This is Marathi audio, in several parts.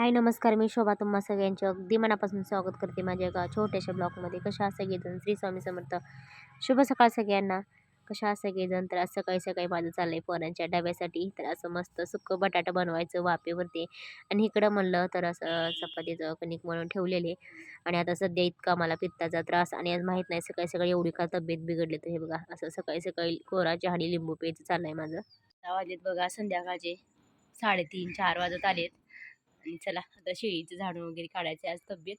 हाय नमस्कार. मी शोभा. तुम्हा सगळ्यांचे अगदी मनापासून स्वागत करते माझ्या एका छोट्याशा ब्लॉगमध्ये. कशा सगळेजण? श्री स्वामी समर्थ. शुभ सकाळ सगळ्यांना. कशा सगळेजण? तर आज सकाळी सकाळी माझं चाललं आहे पोरांच्या डब्यासाठी. तर असं मस्त सुक्कं बटाटा बनवायचं वाफेवरती. आणि इकडं म्हणलं तर असं चपातीचं कणिक म्हणून ठेवलेले. आणि आता सध्या इतका मला पित्ताचा त्रास आणि आज माहीत नाही सकाळी सकाळी एवढी का तब्येत बिघडली तर हे बघा असं सकाळी सकाळी कोराची हाडी लिंबू प्यायचं चाललं आहे माझं. दहा वाजलेत बघा संध्याकाळचे. साडेतीन चार वाजत आलेत. चला आता शेळीचं झाडून वगैरे काढायचं आज तब्येत.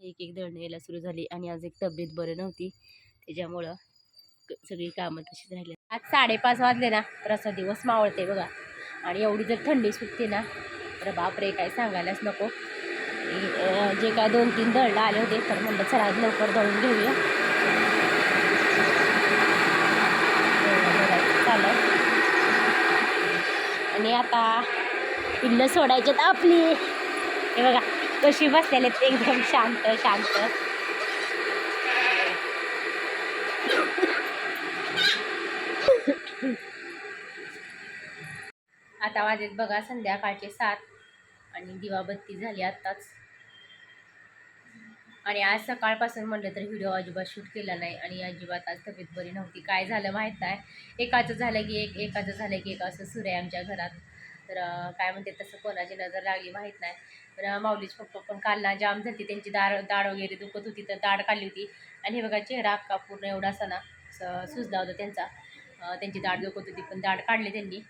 एक एक दळणं यायला सुरू झाली आणि आज एक तब्येत बरं नव्हती. त्याच्यामुळं सगळी कामं तशीच राहिली. आज साडेपाच वाजले ना तर असा दिवस मावळते बघा. आणि एवढी जर थंडी सुटते ना तर बापरे काय सांगायलाच नको. जे काय दोन तीन दळणं आले होते तर म्हणलं चला आज लवकर दळून घेऊया. चालय आणि आता पिल्लं सोडायच्यात आपली. हे बघा कशी बसलेले ते एकदम शांत शांत. आता वाजेत बघा संध्याकाळचे सात आणि दिवाबत्ती झाली आत्ताच. आणि आज सकाळपासून म्हणलं तर व्हिडिओ अजिबात शूट केला नाही आणि अजिबात आज तब्येत बरी नव्हती. काय झालं माहीत आहे एकाचं झालं की एक एकाचं झालं की एक असं सुरे आमच्या घरात. तर काय म्हणते तसं कोणाची नजर लागली माहीत नाही. पण माऊलीचे पप्पा पण काल ना जाम झाली त्यांची दाड दाढ वगैरे दुखत होती तर दाढ काढली होती. आणि हे बघा चेहरा अख्खा पूर्ण एवढा असा ना सुजला होता त्यांचा. त्यांची दाढ दुखत होती पण दाढ काढली त्यांनी.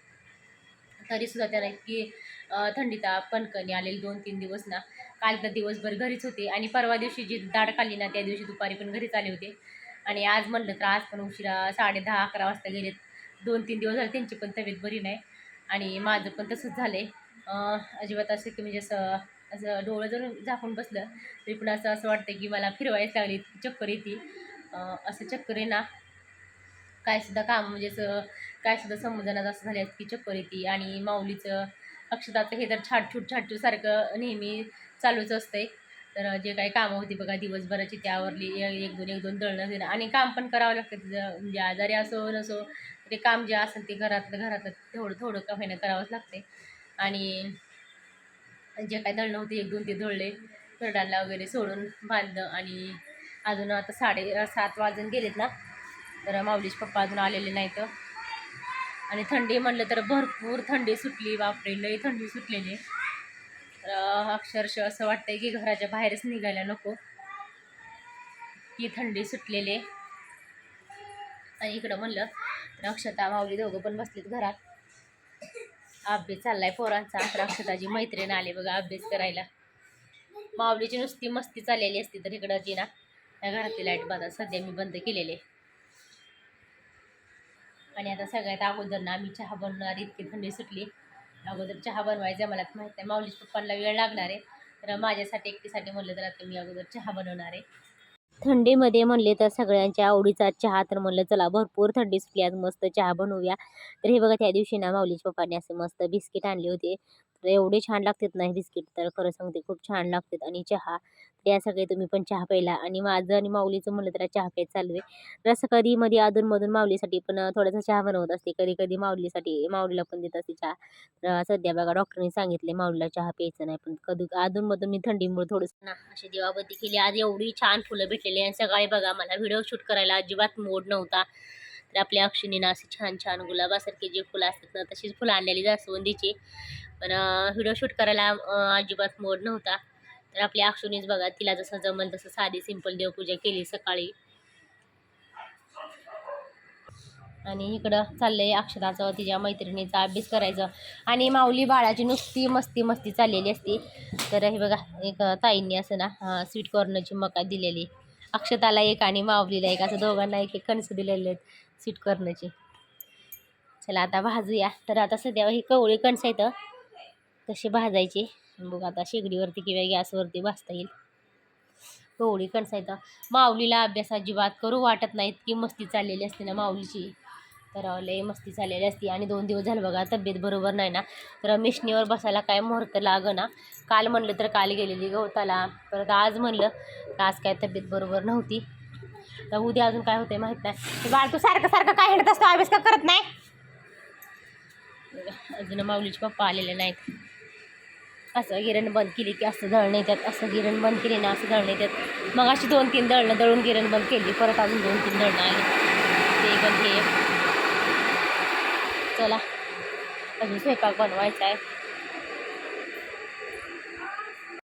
तरीसुद्धा त्यांना इतकी अं, थंडी ताप कणकणी आलेली दोन तीन दिवस ना. काल तर दिवसभर घरीच होते. आणि परवा दिवशी जी दाढ काढली ना त्या दिवशी दुपारी पण घरीच आले होते. आणि आज म्हणलं तर आज पण उशिरा साडे दहा अकरा वाजता गेलेत. दोन तीन दिवस झाले त्यांची पण तब्येत बरी नाही. आणि माझं पण तसंच झालं आहे अजिबात असं की म्हणजे असं असं डोळं जर झाकून बसलं तरी पण असं असं वाटतं की मला फिरवायच लागली चक्कर येते. असं चक्कर आहे ना कायसुद्धा काम म्हणजे असं कायसुद्धा समजण्यात असं झालं की चक्कर येते. आणि माऊलीचं अक्षताचं हे तर छाटछूट छाटछूट सारखं नेहमी चालूच असतंय. तर जे काही कामं होती बघा दिवसभराची त्यावरली एक दोन एक दोन दळणं देणं आणि काम पण करावं लागतं म्हणजे आजारी असो नसो ते काम जे असेल ते घरातलं घरातलं थोडं थोडं का होईना करावंच लागते आणि जे काय दळणं होते एक दोन ते दळले करडाला वगैरे सोडून बांधलं आणि अजून आता साडे सात वाजून गेलेत ना तर माऊलीचे पप्पा अजून आलेले नाहीत. आणि थंडी म्हणलं तर भरपूर थंडी सुटली बापरे लई थंडी सुटलेली. तर अक्षरशः असं वाटतंय की घराच्या बाहेरच निघायला नको. की थंडी सुटलेली आणि इकडं म्हणलं अक्षता माऊली दोघं पण बसलीत घरात. अभ्यास चाललाय पोरांचा. तर अक्षताची मैत्रीण आली बघा अभ्यास करायला. माऊलीची नुसती मस्ती चाललेली असती तर इकडं जी ना त्या घरातली लाइट बाजार सध्या मी बंद केलेले आहे. आणि आता सगळ्यात अगोदर ना आम्ही चहा बनवणार. इतकी थंडी सुटली. अगोदर चहा बनवायचा मला माहीत नाही. माऊलीच पप्पांना वेळ लागणार आहे. तर माझ्यासाठी एकटीसाठी म्हणलं तर आता मी अगोदर चहा बनवणार आहे. थंडीमध्ये म्हणले तर सगळ्यांच्या आवडीचा चहा तर म्हणलं चला भरपूर थंडी सुटली आज मस्त चहा बनवूया. तर हे बघा त्या दिवशी ना माऊलीच्या पप्पाने असे मस्त बिस्किट आणले होते. तर एवढे छान लागतात ना हे बिस्किट. तर खरं सांगते खूप छान लागतात. आणि चहा या सगळे तुम्ही पण चहा प्यायला. आणि माझं आणि माऊलीचं म्हणलं तर चहा प्यायचं चालू आहे. तर असं कधी मध्ये अधूनमधून माऊलीसाठी पण थोडासा चहा बनवत असते. कधी कधी माऊलीसाठी माऊलीला पण देत असते चहा. तर सध्या बघा डॉक्टरने सांगितले माऊलीला चहा प्यायचं नाही. पण कधी अधूनमधून मी थंडीमुळे थोडंसं ना अशी दिवाबत्ती केली. आज एवढी छान फुलं भेटलेली आणि सकाळी बघा मला व्हिडिओ शूट करायला अजिबात मोड नव्हता. तर आपल्या अक्षिणीनं असे छान छान गुलाबासारखे जे फुलं असतात ना तशीच फुलं आणलेली जास्वंदीची. पण व्हिडिओ शूट करायला अजिबात मोड नव्हता. तर आपल्या अक्षुनीच बघा तिला जसं जमल तसं साधी सिंपल देवपूजा केली सकाळी. आणि इकडं चाललंय अक्षराचं तिच्या मैत्रिणीचा अभ्यास करायचं. आणि माऊली बाळाची नुसती मस्ती मस्ती चाललेली असती. तर हे बघा एक ताईंनी असं ना स्वीट कॉर्नरची मका दिलेली. अक्षताला एक आणि माऊलीला एक असं दोघांना एक एक कणसं दिलेले आहेत स्वीट कॉर्नरची चला आता भाजूया. तर आता सध्या ही कवळी कणसं येतं तसे भाजायचे. मग आता शेगडीवरती किंवा गॅसवरती भाजता येईल. कवळी कणसायचा माऊलीला अभ्यास अजिबात करू वाटत नाही इतकी मस्ती चाललेली असते ना माऊलीची. तर लय मस्ती चाललेली असते. आणि दोन दिवस झालं बघा तब्येत बरोबर नाही ना. तर मिशनीवर बसायला काय मुहूर्त ना काल म्हणलं तर काल गेलेली गवताला परत आज म्हणलं तर आज काय तब्येत बरोबर नव्हती. तर उद्या अजून काय होते माहीत नाही. बाळ तू सारखं सारखं काय हिंडत असतो अभ्यास का करत नाही? अजून माऊलीचे पप्पा आलेले नाहीत. असं गिरण बंद केली की असं दळण येतात असं गिरण बंद केली ना असं दळण येतात. मग अशी दोन तीन दळणं दळून गिरण बंद केली परत अजून दोन तीन दळणं आली. ते पण हे. चला अजून स्वयंपाक बनवायचा आहे.